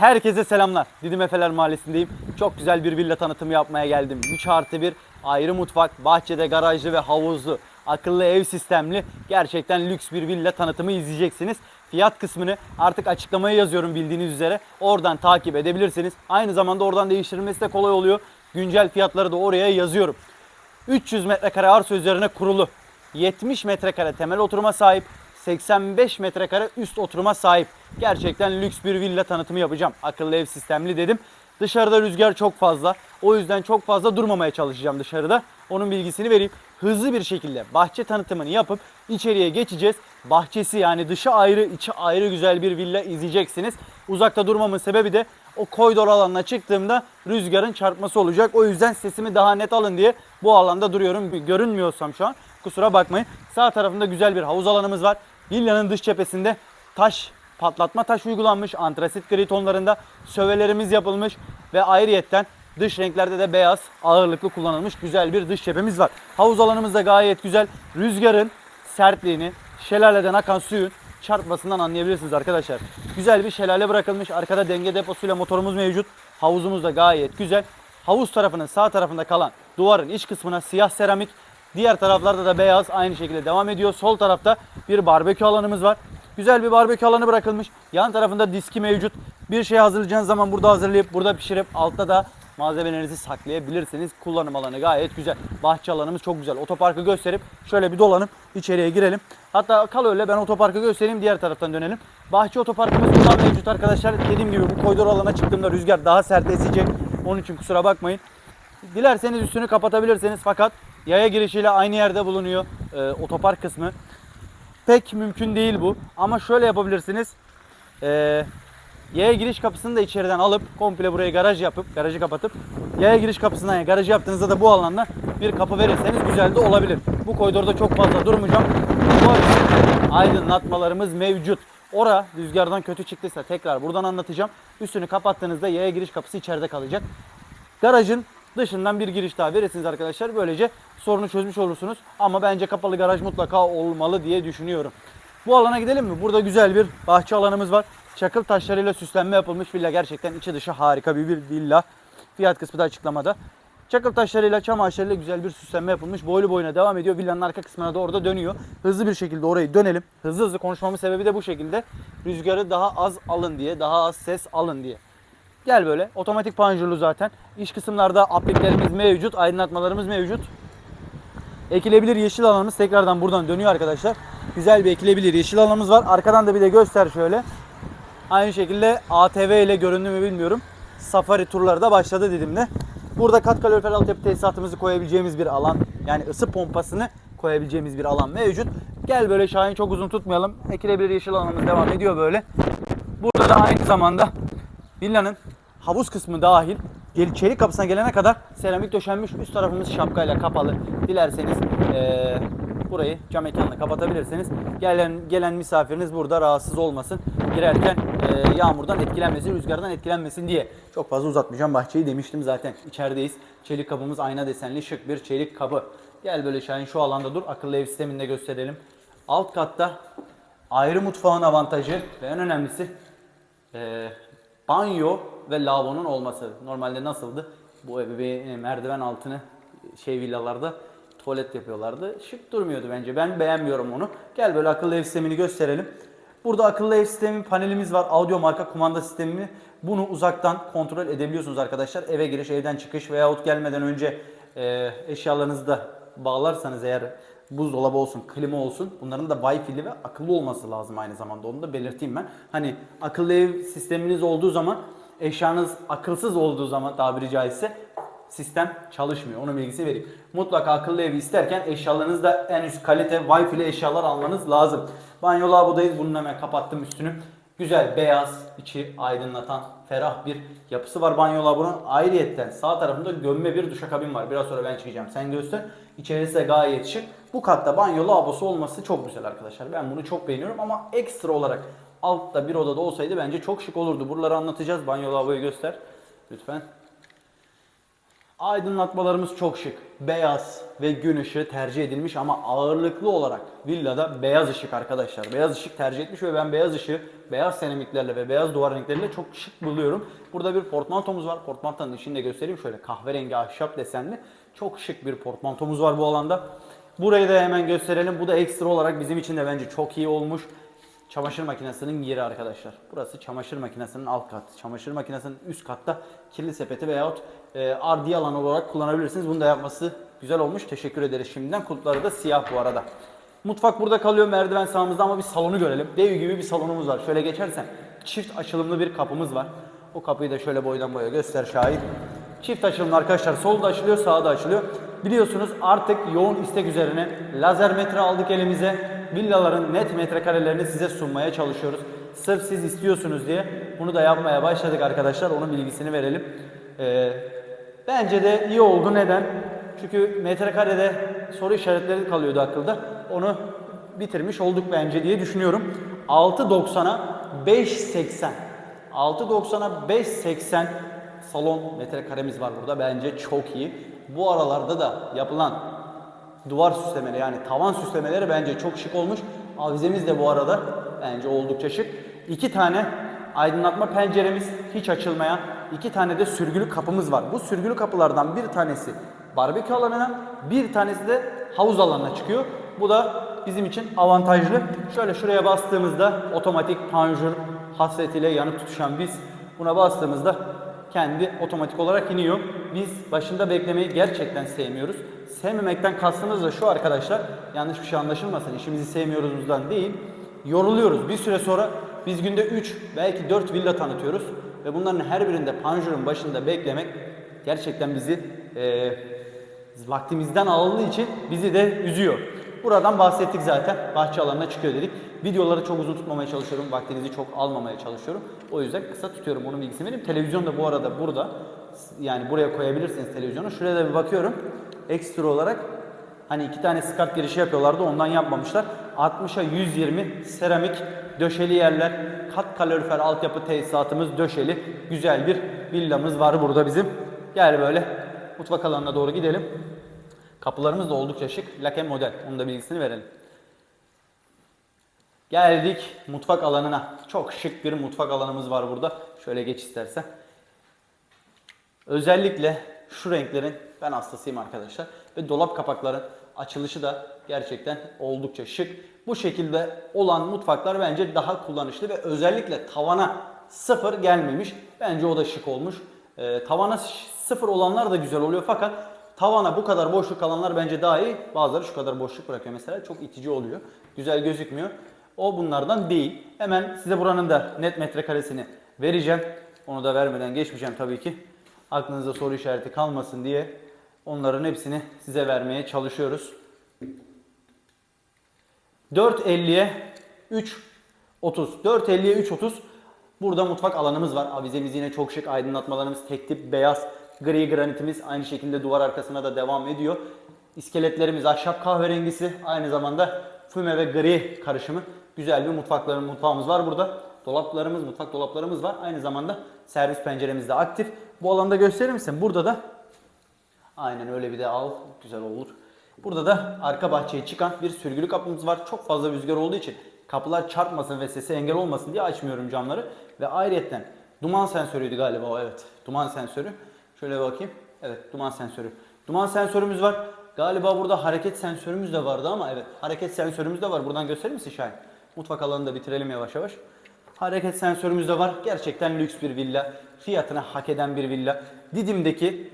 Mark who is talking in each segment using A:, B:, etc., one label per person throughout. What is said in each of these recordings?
A: Herkese selamlar. Didim Efeler Mahallesi'ndeyim. Çok güzel bir villa tanıtımı yapmaya geldim. 3 artı 1 ayrı mutfak, bahçede garajlı ve havuzlu, akıllı ev sistemli gerçekten lüks bir villa tanıtımı izleyeceksiniz. Fiyat kısmını artık açıklamaya yazıyorum bildiğiniz üzere. Oradan takip edebilirsiniz. Aynı zamanda oradan değiştirilmesi de kolay oluyor. Güncel fiyatları da oraya yazıyorum. 300 metrekare arsa üzerine kurulu. 70 metrekare temel oturuma sahip. 85 metrekare üst oturuma sahip. Gerçekten lüks bir villa tanıtımı yapacağım. Akıllı ev sistemli dedim. Dışarıda rüzgar çok fazla. O yüzden çok fazla durmamaya çalışacağım dışarıda. Onun bilgisini vereyim. Hızlı bir şekilde bahçe tanıtımını yapıp içeriye geçeceğiz. Bahçesi yani dışı ayrı, içi ayrı güzel bir villa izleyeceksiniz. Uzakta durmamın sebebi de o koridor alanına çıktığımda rüzgarın çarpması olacak. O yüzden sesimi daha net alın diye bu alanda duruyorum. Görünmüyorsam şu an kusura bakmayın. Sağ tarafında güzel bir havuz alanımız var. Villanın dış cephesinde taş patlatma taş uygulanmış. Antrasit gri tonlarında sövelerimiz yapılmış ve ayrıyetten dış renklerde de beyaz ağırlıklı kullanılmış güzel bir dış cephemiz var. Havuz alanımız da gayet güzel. Rüzgarın sertliğini, şelaleden akan suyun çarpmasından anlayabilirsiniz arkadaşlar. Güzel bir şelale bırakılmış. Arkada denge deposuyla motorumuz mevcut. Havuzumuz da gayet güzel. Havuz tarafının sağ tarafında kalan duvarın iç kısmına siyah seramik, diğer taraflarda da beyaz aynı şekilde devam ediyor. Sol tarafta bir barbekü alanımız var. Güzel bir barbekü alanı bırakılmış. Yan tarafında diski mevcut. Bir şey hazırlayacağınız zaman burada hazırlayıp burada pişirip altta da malzemelerinizi saklayabilirsiniz. Kullanım alanı gayet güzel. Bahçe alanımız çok güzel. Otoparkı gösterip şöyle bir dolanıp içeriye girelim. Hatta kal öyle ben otoparkı göstereyim diğer taraftan dönelim. Bahçe otoparkımız burada mevcut arkadaşlar. Dediğim gibi bu koridor alana çıktığımda rüzgar daha sert esecek. Onun için kusura bakmayın. Dilerseniz üstünü kapatabilirsiniz fakat yaya girişiyle aynı yerde bulunuyor e, otopark kısmı. Pek mümkün değil bu ama şöyle yapabilirsiniz. E, yaya giriş kapısını da içeriden alıp komple buraya garaj yapıp garajı kapatıp yaya giriş kapısından yani garajı yaptığınızda da bu alanda bir kapı verirseniz güzel de olabilir. Bu koridorda çok fazla durmayacağım. Bu aydınlatmalarımız mevcut. Ora rüzgardan kötü çıktıysa tekrar buradan anlatacağım. Üstünü kapattığınızda yaya giriş kapısı içeride kalacak. Garajın dışından bir giriş daha verirsiniz arkadaşlar. Böylece sorunu çözmüş olursunuz. Ama bence kapalı garaj mutlaka olmalı diye düşünüyorum. Bu alana gidelim mi? Burada güzel bir bahçe alanımız var. Çakıl taşlarıyla süslenme yapılmış villa. Gerçekten içi dışı harika bir, bir villa. Fiyat kısmı da açıklamada. Çakıl taşlarıyla, çam ağaçlarıyla güzel bir süslenme yapılmış. Boylu boyuna devam ediyor. Villanın arka kısmına doğru da dönüyor. Hızlı bir şekilde orayı dönelim. Hızlı hızlı konuşmamın sebebi de bu şekilde. Rüzgarı daha az alın diye, daha az ses alın diye. Gel böyle. Otomatik panjurlu zaten. İç kısımlarda apliklerimiz mevcut. Aydınlatmalarımız mevcut. Ekilebilir yeşil alanımız tekrardan buradan dönüyor arkadaşlar. Güzel bir ekilebilir yeşil alanımız var. Arkadan da bir de göster şöyle. Aynı şekilde ATV ile göründü mü bilmiyorum. Safari turları da başladı Didim'de. Burada kat kalorifer altyapı tesisatımızı koyabileceğimiz bir alan. Yani ısı pompasını koyabileceğimiz bir alan mevcut. Gel böyle Şahin çok uzun tutmayalım. Ekilebilir yeşil alanımız devam ediyor böyle. Burada da aynı zamanda villanın havuz kısmı dahil gel- çelik kapısına gelene kadar seramik döşenmiş. Üst tarafımız şapkayla kapalı. Dilerseniz eee, burayı cam mekanla kapatabilirsiniz. Gelen gelen misafiriniz burada rahatsız olmasın. Girerken eee, yağmurdan etkilenmesin, rüzgardan etkilenmesin diye. Çok fazla uzatmayacağım bahçeyi demiştim zaten. İçerideyiz. Çelik kapımız ayna desenli şık bir çelik kapı. Gel böyle Şahin şu alanda dur. Akıllı ev sisteminde gösterelim. Alt katta ayrı mutfağın avantajı ve en önemlisi e, banyo ve lavabonun olması. Normalde nasıldı? Bu ebeveyn merdiven altını şey villalarda tuvalet yapıyorlardı. Şık durmuyordu bence. Ben beğenmiyorum onu. Gel böyle akıllı ev sistemini gösterelim. Burada akıllı ev sistemi panelimiz var. Audio marka kumanda sistemi. Bunu uzaktan kontrol edebiliyorsunuz arkadaşlar. Eve giriş, evden çıkış veyahut gelmeden önce e, eşyalarınızı da bağlarsanız eğer buzdolabı olsun, klima olsun bunların da Wi-Fi'li ve akıllı olması lazım aynı zamanda. Onu da belirteyim ben. Hani akıllı ev sisteminiz olduğu zaman eşyanız akılsız olduğu zaman tabiri caizse sistem çalışmıyor. Onun bilgisi vereyim. Mutlaka akıllı evi isterken eşyalarınızda en üst kalite Wi-Fi'li eşyalar almanız lazım. Banyo lavabodayız. Bunun hemen kapattım üstünü. Güzel beyaz, içi aydınlatan, ferah bir yapısı var banyo lavabonun. Ayrıyetten sağ tarafında gömme bir duşakabin var. Biraz sonra ben çıkacağım. Sen göster. İçerisi de gayet şık. Bu katta banyo lavabosu olması çok güzel arkadaşlar. Ben bunu çok beğeniyorum ama ekstra olarak altta bir odada olsaydı bence çok şık olurdu. Buraları anlatacağız. Banyo lavaboyu göster. Lütfen. Aydınlatmalarımız çok şık. Beyaz ve gün ışığı tercih edilmiş ama ağırlıklı olarak villada beyaz ışık arkadaşlar. Beyaz ışık tercih etmiş ve ben beyaz ışığı beyaz seramiklerle ve beyaz duvar renkleriyle çok şık buluyorum. Burada bir portmantomuz var. Portmantonun içini de göstereyim. Şöyle kahverengi ahşap desenli. Çok şık bir portmantomuz var bu alanda. Burayı da hemen gösterelim. Bu da ekstra olarak bizim için de bence çok iyi olmuş. Çamaşır makinesinin yeri arkadaşlar. Burası çamaşır makinesinin alt katı. Çamaşır makinesinin üst katta kirli sepeti veyahut e, ardiye alan olarak kullanabilirsiniz. Bunu da yapması güzel olmuş. Teşekkür ederiz şimdiden. Kulpları da siyah bu arada. Mutfak burada kalıyor. Merdiven sağımızda ama bir salonu görelim. Dev gibi bir salonumuz var. Şöyle geçersen çift açılımlı bir kapımız var. O kapıyı da şöyle boydan boya göster şahit. Çift açılımlı arkadaşlar. Solda açılıyor, sağda açılıyor. Biliyorsunuz artık yoğun istek üzerine lazer metre aldık elimize. Villaların net metrekarelerini size sunmaya çalışıyoruz. Sırf siz istiyorsunuz diye bunu da yapmaya başladık arkadaşlar. Onun bilgisini verelim. Ee, bence de iyi oldu. Neden? Çünkü metrekarede soru işaretleri kalıyordu akılda. Onu bitirmiş olduk bence diye düşünüyorum. 6.90'a 5.80. 6.90'a 5.80 salon metrekaremiz var burada. Bence çok iyi. Bu aralarda da yapılan duvar süslemeleri yani tavan süslemeleri bence çok şık olmuş. Avizemiz de bu arada bence oldukça şık. İki tane aydınlatma penceremiz hiç açılmayan, iki tane de sürgülü kapımız var. Bu sürgülü kapılardan bir tanesi barbekü alanına, bir tanesi de havuz alanına çıkıyor. Bu da bizim için avantajlı. Şöyle şuraya bastığımızda otomatik panjur hasretiyle yanıp tutuşan biz buna bastığımızda kendi otomatik olarak iniyor. Biz başında beklemeyi gerçekten sevmiyoruz. Sevmemekten kastımız da şu arkadaşlar. Yanlış bir şey anlaşılmasın. İşimizi sevmiyoruzdan değil. Yoruluyoruz. Bir süre sonra biz günde 3 belki 4 villa tanıtıyoruz. Ve bunların her birinde panjurun başında beklemek gerçekten bizi eee vaktimizden alındığı için bizi de üzüyor. Buradan bahsettik zaten. Bahçe alanına çıkıyor dedik. Videoları çok uzun tutmamaya çalışıyorum. Vaktinizi çok almamaya çalışıyorum. O yüzden kısa tutuyorum. Onun bilgisini vereyim. Televizyon da bu arada burada. Yani buraya koyabilirsiniz televizyonu. Şuraya da bir bakıyorum. Ekstra olarak hani iki tane skart girişi yapıyorlardı. Ondan yapmamışlar. 60'a 120 seramik döşeli yerler. Kat kalorifer altyapı tesisatımız döşeli. Güzel bir villamız var burada bizim. Gel böyle mutfak alanına doğru gidelim. Kapılarımız da oldukça şık. Laken model. Onun da bilgisini verelim. Geldik mutfak alanına. Çok şık bir mutfak alanımız var burada. Şöyle geç istersen. Özellikle şu renklerin ben hastasıyım arkadaşlar. Ve dolap kapakların açılışı da gerçekten oldukça şık. Bu şekilde olan mutfaklar bence daha kullanışlı ve özellikle tavana sıfır gelmemiş. Bence o da şık olmuş. Ee, tavana sıfır olanlar da güzel oluyor fakat tavana bu kadar boşluk alanlar bence daha iyi. Bazıları şu kadar boşluk bırakıyor mesela. Çok itici oluyor. Güzel gözükmüyor. O bunlardan değil. Hemen size buranın da net metrekaresini vereceğim. Onu da vermeden geçmeyeceğim tabii ki. Aklınızda soru işareti kalmasın diye onların hepsini size vermeye çalışıyoruz. 4.50'ye 3.30. 4.50'ye 3.30. Burada mutfak alanımız var. Avizemiz yine çok şık. Aydınlatmalarımız tek tip beyaz. Gri granitimiz aynı şekilde duvar arkasına da devam ediyor. İskeletlerimiz ahşap kahverengisi. Aynı zamanda füme ve gri karışımı. Güzel bir mutfaklarımız, mutfağımız var burada. Dolaplarımız, mutfak dolaplarımız var. Aynı zamanda servis penceremiz de aktif. Bu alanda gösterir misin? Burada da aynen öyle bir de al. Güzel olur. Burada da arka bahçeye çıkan bir sürgülü kapımız var. Çok fazla rüzgar olduğu için kapılar çarpmasın ve sese engel olmasın diye açmıyorum camları. Ve ayrıyetten duman sensörüydü galiba o evet. Duman sensörü. Şöyle bakayım. Evet duman sensörü. Duman sensörümüz var. Galiba burada hareket sensörümüz de vardı ama evet hareket sensörümüz de var. Buradan gösterir misin Şahin? Mutfak alanını da bitirelim yavaş yavaş. Hareket sensörümüz de var. Gerçekten lüks bir villa. Fiyatını hak eden bir villa. Didim'deki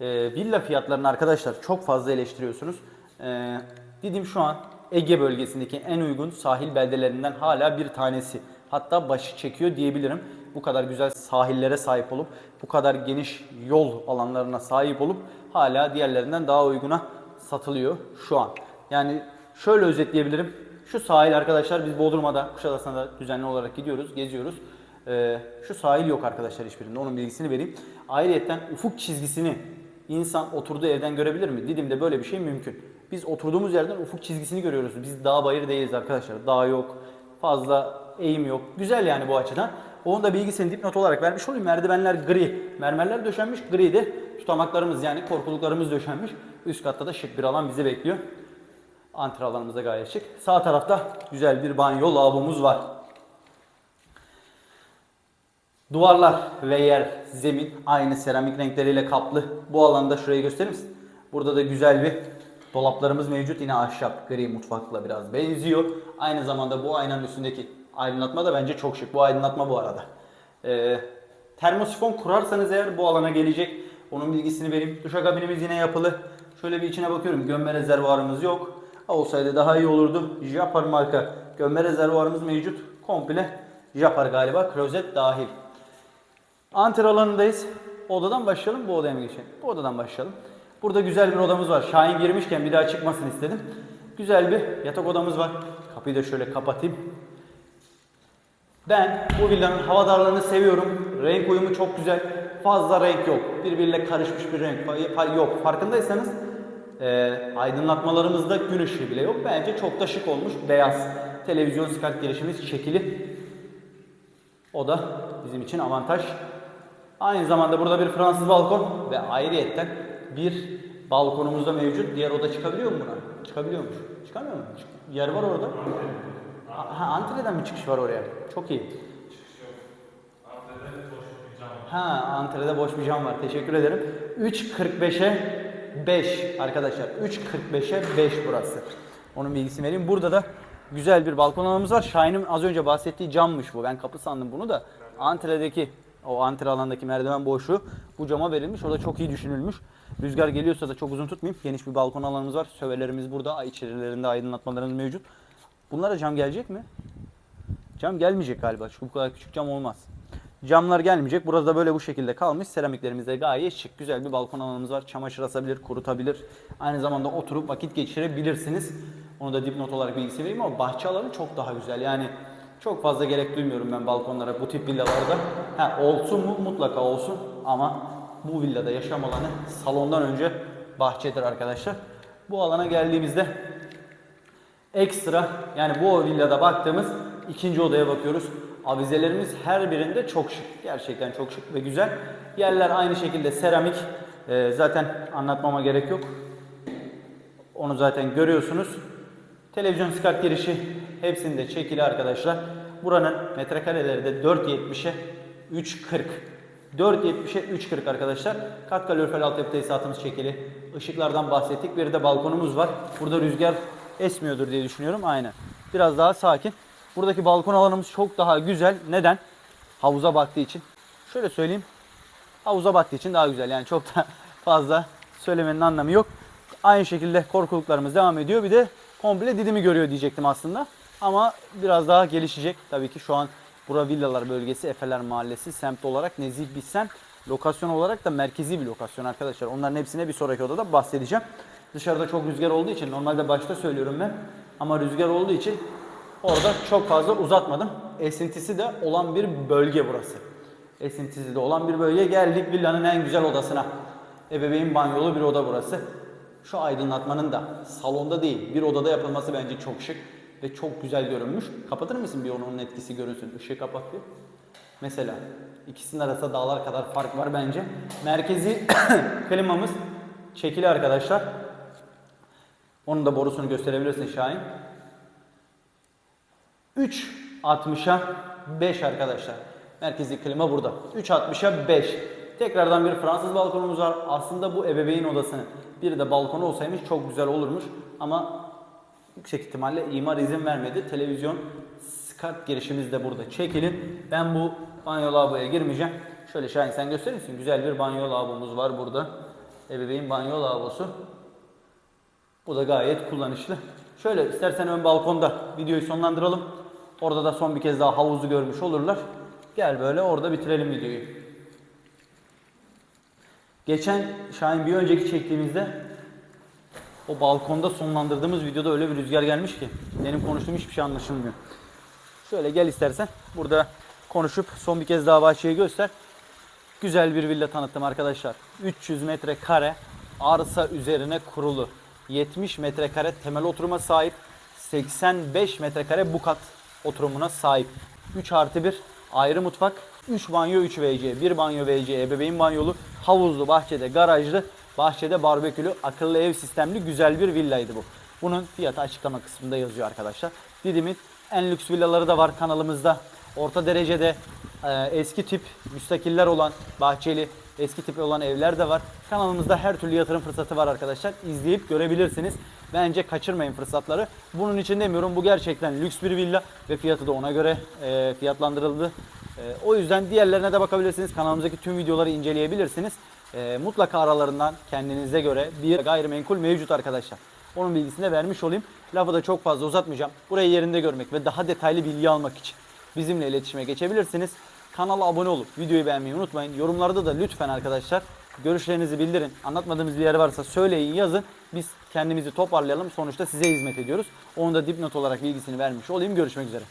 A: e, villa fiyatlarını arkadaşlar çok fazla eleştiriyorsunuz. E, Didim şu an Ege bölgesindeki en uygun sahil beldelerinden hala bir tanesi. Hatta başı çekiyor diyebilirim. Bu kadar güzel sahillere sahip olup, bu kadar geniş yol alanlarına sahip olup hala diğerlerinden daha uyguna satılıyor şu an. Yani şöyle özetleyebilirim. Şu sahil arkadaşlar biz Bodrum'a Kuşadası'na da düzenli olarak gidiyoruz, geziyoruz. Ee, şu sahil yok arkadaşlar hiçbirinde. Onun bilgisini vereyim. Ayrıyeten ufuk çizgisini insan oturduğu evden görebilir mi? Didim'de böyle bir şey mümkün. Biz oturduğumuz yerden ufuk çizgisini görüyoruz. Biz dağ bayır değiliz arkadaşlar. Dağ yok, fazla eğim yok. Güzel yani bu açıdan. Onun da bilgisini dipnot olarak vermiş olayım. Merdivenler gri. Mermerler döşenmiş griydi. Tutamaklarımız yani korkuluklarımız döşenmiş. Üst katta da şık bir alan bizi bekliyor. Antre alanımız da gayet şık. Sağ tarafta güzel bir banyo lavabomuz var. Duvarlar ve yer, zemin aynı seramik renkleriyle kaplı. Bu alanda şurayı gösterir misin? Burada da güzel bir dolaplarımız mevcut. Yine ahşap, gri mutfakla biraz benziyor. Aynı zamanda bu aynanın üstündeki aydınlatma da bence çok şık. Bu aydınlatma bu arada. Ee, termosifon kurarsanız eğer bu alana gelecek. Onun bilgisini vereyim. Duşakabinimiz yine yapılı. Şöyle bir içine bakıyorum. Gömme rezervuarımız yok. Olsaydı daha iyi olurdu. Japar marka gömme rezervuarımız mevcut. Komple Japar galiba. Klozet dahil. Antre alanındayız. Odadan başlayalım. Bu odaya mı geçelim? Bu odadan başlayalım. Burada güzel bir odamız var. Şahin girmişken bir daha çıkmasın istedim. Güzel bir yatak odamız var. Kapıyı da şöyle kapatayım. Ben bu villanın hava darlığını seviyorum. Renk uyumu çok güzel. Fazla renk yok. Birbiriyle karışmış bir renk yok. Farkındaysanız e, aydınlatmalarımızda gün ışığı bile yok. Bence çok da şık olmuş. Beyaz. Televizyon skart girişimiz çekili. O da bizim için avantaj. Aynı zamanda burada bir Fransız balkon ve ayrıyetten bir balkonumuz da mevcut. Diğer oda çıkabiliyor mu buna? Çıkabiliyormuş. Çıkamıyor mu? Yer var orada. Ha, antreden mi çıkış var oraya? Çok iyi. Ha, antrede boş bir cam var. Teşekkür ederim. 3.45'e 5 arkadaşlar. 3.45'e 5 burası. Onun bilgisini vereyim. Burada da güzel bir balkon alanımız var. Şahin'in az önce bahsettiği cammış bu. Ben kapı sandım bunu da. Antredeki o antre alandaki merdiven boşluğu bu cama verilmiş. O da çok iyi düşünülmüş. Rüzgar geliyorsa da çok uzun tutmayayım. Geniş bir balkon alanımız var. Sövelerimiz burada. İçerilerinde aydınlatmalarımız mevcut. Bunlara cam gelecek mi? Cam gelmeyecek galiba. Çünkü bu kadar küçük cam olmaz. Camlar gelmeyecek. Burası da böyle bu şekilde kalmış. Seramiklerimiz de gayet şık. Güzel bir balkon alanımız var. Çamaşır asabilir, kurutabilir. Aynı zamanda oturup vakit geçirebilirsiniz. Onu da dipnot olarak bilgisi vereyim ama bahçe alanı çok daha güzel. Yani çok fazla gerek duymuyorum ben balkonlara bu tip villalarda. Ha, olsun mu? Mutlaka olsun. Ama bu villada yaşam alanı salondan önce bahçedir arkadaşlar. Bu alana geldiğimizde Ekstra yani bu villada baktığımız ikinci odaya bakıyoruz. Avizelerimiz her birinde çok şık. Gerçekten çok şık ve güzel. Yerler aynı şekilde seramik. Ee, zaten anlatmama gerek yok. Onu zaten görüyorsunuz. Televizyon skart girişi hepsinde çekili arkadaşlar. Buranın metrekareleri de 4.70'e 3.40. 4.70'e 3.40 arkadaşlar. Kat kalorifer altyapı tesisatımız çekili. Işıklardan bahsettik. Bir de balkonumuz var. Burada rüzgar esmiyordur diye düşünüyorum. Aynen. Biraz daha sakin. Buradaki balkon alanımız çok daha güzel. Neden? Havuza baktığı için. Şöyle söyleyeyim. Havuza baktığı için daha güzel. Yani çok da fazla söylemenin anlamı yok. Aynı şekilde korkuluklarımız devam ediyor. Bir de komple Didim'i görüyor diyecektim aslında. Ama biraz daha gelişecek. Tabii ki şu an Bura Villalar bölgesi, Efeler Mahallesi semt olarak nezih bir semt. Lokasyon olarak da merkezi bir lokasyon arkadaşlar. Onların hepsine bir sonraki odada bahsedeceğim. Dışarıda çok rüzgar olduğu için normalde başta söylüyorum ben. Ama rüzgar olduğu için orada çok fazla uzatmadım. Esintisi de olan bir bölge burası. Esintisi de olan bir bölge. Geldik villanın en güzel odasına. Ebeveyn banyolu bir oda burası. Şu aydınlatmanın da salonda değil bir odada yapılması bence çok şık ve çok güzel görünmüş. Kapatır mısın bir onun etkisi görünsün? Işığı kapat bir. Mesela ikisinin arasında dağlar kadar fark var bence. Merkezi klimamız çekili arkadaşlar. Onun da borusunu gösterebilirsin Şahin. 3.60'a 5 arkadaşlar. Merkezi klima burada. 3.60'a 5. Tekrardan bir Fransız balkonumuz var. Aslında bu ebeveyn odasını bir de balkonu olsaymış çok güzel olurmuş. Ama yüksek ihtimalle imar izin vermedi. Televizyon skart girişimiz de burada çekilin. Ben bu banyo lavaboya girmeyeceğim. Şöyle Şahin sen gösterir misin? Güzel bir banyo lavabomuz var burada. Ebeveyn banyo lavabosu. Bu da gayet kullanışlı. Şöyle istersen ön balkonda videoyu sonlandıralım. Orada da son bir kez daha havuzu görmüş olurlar. Gel böyle orada bitirelim videoyu. Geçen Şahin bir önceki çektiğimizde o balkonda sonlandırdığımız videoda öyle bir rüzgar gelmiş ki benim konuştuğum hiçbir şey anlaşılmıyor. Şöyle gel istersen burada konuşup son bir kez daha bahçeyi göster. Güzel bir villa tanıttım arkadaşlar. 300 metrekare arsa üzerine kurulu. 70 metrekare temel oturuma sahip. 85 metrekare bu kat oturumuna sahip. 3 artı 1 Ayrı mutfak, 3 banyo 3 WC, 1 banyo WC, ebeveyn banyolu, havuzlu, bahçede, garajlı, bahçede barbekülü, akıllı ev sistemli güzel bir villaydı bu. Bunun fiyatı açıklama kısmında yazıyor arkadaşlar. Didim'in en lüks villaları da var kanalımızda. Orta derecede e, eski tip müstakiller olan, bahçeli, eski tip olan evler de var. Kanalımızda her türlü yatırım fırsatı var arkadaşlar. İzleyip görebilirsiniz. Bence kaçırmayın fırsatları. Bunun için demiyorum bu gerçekten lüks bir villa ve fiyatı da ona göre e, fiyatlandırıldı. E, o yüzden diğerlerine de bakabilirsiniz. Kanalımızdaki tüm videoları inceleyebilirsiniz. E, mutlaka aralarından kendinize göre bir gayrimenkul mevcut arkadaşlar. Onun bilgisini de vermiş olayım. Lafı da çok fazla uzatmayacağım. Burayı yerinde görmek ve daha detaylı bilgi almak için bizimle iletişime geçebilirsiniz. Kanala abone olup videoyu beğenmeyi unutmayın. Yorumlarda da lütfen arkadaşlar görüşlerinizi bildirin. Anlatmadığımız bir yer varsa söyleyin, yazın. Biz kendimizi toparlayalım. Sonuçta size hizmet ediyoruz. Onu da dipnot olarak bilgisini vermiş olayım. Görüşmek üzere.